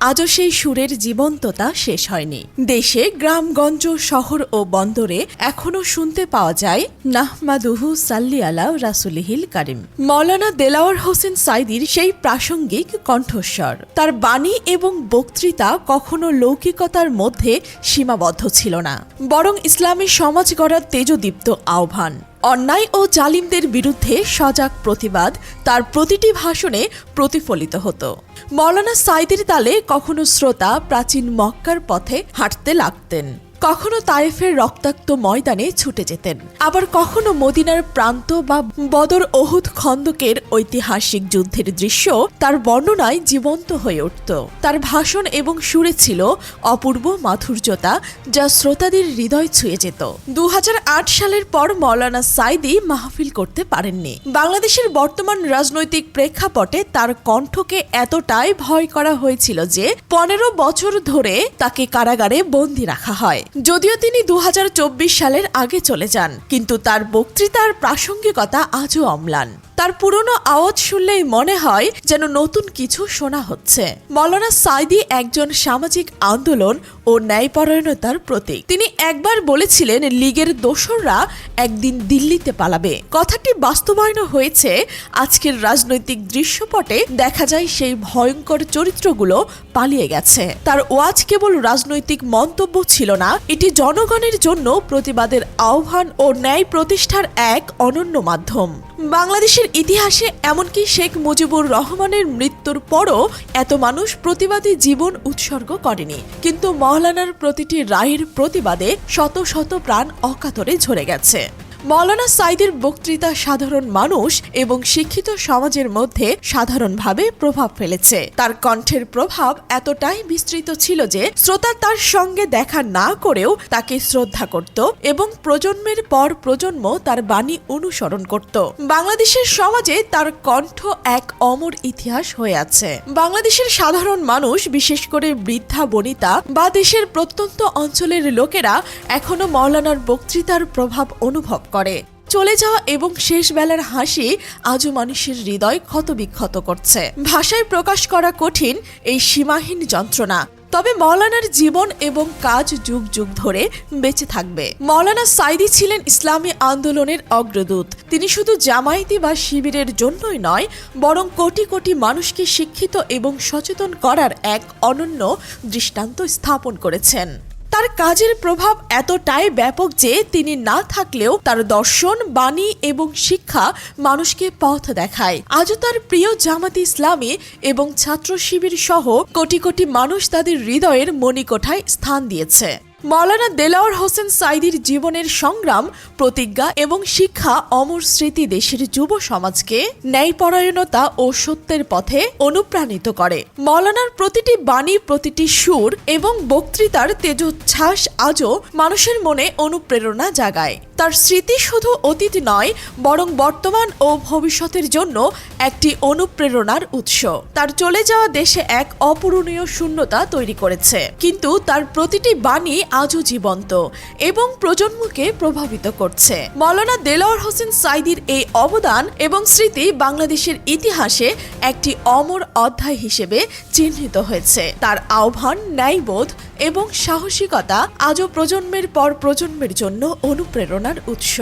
আজও সেই সুরের জীবন্ততা শেষ হয়নি। দেশে গ্রামগঞ্জ শহর ও বন্দরে এখনও শুনতে পাওয়া যায়, নাহমাদুহু সাল্লি আলা রাসুলিহিল কারিম। মৌলানা দেলাওয়ার হোসেন সাইদির সেই প্রাসঙ্গিক কণ্ঠস্বর। তার বাণী এবং বক্তৃতা কখনো লৌকিকতার মধ্যে সীমাবদ্ধ ছিল না, বরং ইসলামী সমাজ গড়ার তেজদীপ্ত আহ্বান। অন্যায় ও জালিমদের বিরুদ্ধে সজাগ প্রতিবাদ তার প্রতিটি ভাষণে প্রতিফলিত হতো। মৌলানা সাইদের তালে কখনো শ্রোতা প্রাচীন মক্কার পথে হাঁটতে লাগতেন। কখনো তায়েফের রক্তাক্ত ময়দানে ছুটে যেতেন। আবার কখনো মদিনার প্রান্ত বা বদর ওহুদ খন্দকের ঐতিহাসিক যুদ্ধের দৃশ্য তার বর্ণনায় জীবন্ত হয়ে উঠত। তার ভাষণ এবং সুরে ছিল অপূর্ব মাধুর্যতা যা শ্রোতাদের হৃদয় ছুঁয়ে যেত। দু হাজার আট সালের পর মৌলানা সাইদি মাহফিল করতে পারেননি। বাংলাদেশের বর্তমান রাজনৈতিক প্রেক্ষাপটে তার কণ্ঠকে এতটাই ভয় করা হয়েছিল যে পনেরো বছর ধরে তাকে কারাগারে বন্দি রাখা হয়। যদিও তিনি দু হাজার চব্বিশ সালের আগে চলে যান, কিন্তু তার বক্তৃতার প্রাসঙ্গিকতা আজও অম্লান। তার পুরনো আওয়াজ শুনলেই মনে হয় যেন নতুন কিছু শোনা হচ্ছে। মৌলানা সাইদি একজন সামাজিক আন্দোলন ও ন্যায়পরায়ণতার প্রতীক। তিনি একবার বলেছিলেন, লীগের দোসররা একদিন দিল্লিতে পালাবে। কথাটি বাস্তবায়ন হয়েছে। আজকের রাজনৈতিক দৃশ্যপটে দেখা যায় সেই ভয়ঙ্কর চরিত্রগুলো পালিয়ে গেছে। তার ওয়াজ কেবল রাজনৈতিক মন্তব্য ছিল না এটি জনগণের জন্য প্রতিবাদের আহ্বান ও ন্যায় প্রতিষ্ঠার এক অনন্য মাধ্যম। বাংলাদেশের ইতিহাসে এমনকি শেখ মুজিবুর রহমানের মৃত্যুর পরও এত মানুষ প্রতিবাদী জীবন উৎসর্গ করেনি। কিন্তু মহলানার প্রতিটি রায়ের প্রতিবাদে শত শত প্রাণ অকাতরে ঝরে গেছে। মৌলানা সাইদের বক্তৃতা সাধারণ মানুষ এবং শিক্ষিত সমাজের মধ্যে সাধারণভাবে প্রভাব ফেলেছে। তার কণ্ঠের প্রভাব এতটাই বিস্তৃত ছিল যে শ্রোতা তার সঙ্গে দেখা না করেও তাকে শ্রদ্ধা করত এবং প্রজন্মের পর প্রজন্ম তার বাণী অনুসরণ করত। বাংলাদেশের সমাজে তার কণ্ঠ এক অমর ইতিহাস হয়ে আছে। বাংলাদেশের সাধারণ মানুষ, বিশেষ করে বৃদ্ধা, বনিতা বা দেশের প্রত্যন্ত অঞ্চলের লোকেরা এখনও মৌলানার বক্তৃতার প্রভাব অনুভব করে। চলে যাওয়া এবং শেষ বেলার হাসি আজও মানুষের হৃদয় ক্ষতবিক্ষত করছে। ভাষায় প্রকাশ করা কঠিন এই সীমাহীন যন্ত্রণা। তবে মৌলানার জীবন এবং কাজ যুগ যুগ ধরে বেঁচে থাকবে। মৌলানা সাইদি ছিলেন ইসলামী আন্দোলনের অগ্রদূত। তিনি শুধু জামায়াতি বা শিবিরের জন্যই নয়, বরং কোটি কোটি মানুষকে শিক্ষিত এবং সচেতন করার এক অনন্য দৃষ্টান্ত স্থাপন করেছেন। তার কাজের প্রভাব এতটাই ব্যাপক যে তিনি না থাকলেও তার দর্শন, বাণী এবং শিক্ষা মানুষকে পথ দেখায়। আজও তার প্রিয় জামাত ইসলামী এবং ছাত্র শিবির সহ কোটি কোটি মানুষ তাদের হৃদয়ের মণিকোঠায় স্থান দিয়েছে। মৌলানা দেলাওয়ার হোসেন সাইদির জীবনের সংগ্রাম, প্রতিজ্ঞা এবং শিক্ষা অমর স্মৃতি দেশের যুব সমাজকে ন্যায়পরায়ণতা ও সত্যের পথে অনুপ্রাণিত করে। মৌলানার প্রতিটি বাণী, প্রতিটি সুর এবং বক্তৃতার তেজোচ্ছ্বাস আজও মানুষের মনে অনুপ্রেরণা জাগায়। তার স্মৃতি শুধু অতীত নয়, বরং বর্তমান ও ভবিষ্যতের জন্য একটি অনুপ্রেরণার উৎস। তার চলে যাওয়া দেশে এক অপূরণীয় শূন্যতা তৈরি করেছে। কিন্তু তার প্রতিটি বাণী আজও জীবন্ত এবং প্রজন্মকে প্রভাবিত করছে। মৌলানা দেলোয়ার হোসেন সাইদির এই অবদান এবং স্মৃতি বাংলাদেশের ইতিহাসে একটি অমর অধ্যায় হিসেবে চিহ্নিত হয়েছে। তার আহ্বান, ন্যায়বোধ এবং সাহসিকতা আজও প্রজন্মের পর প্রজন্মের জন্য অনুপ্রেরণার উৎস।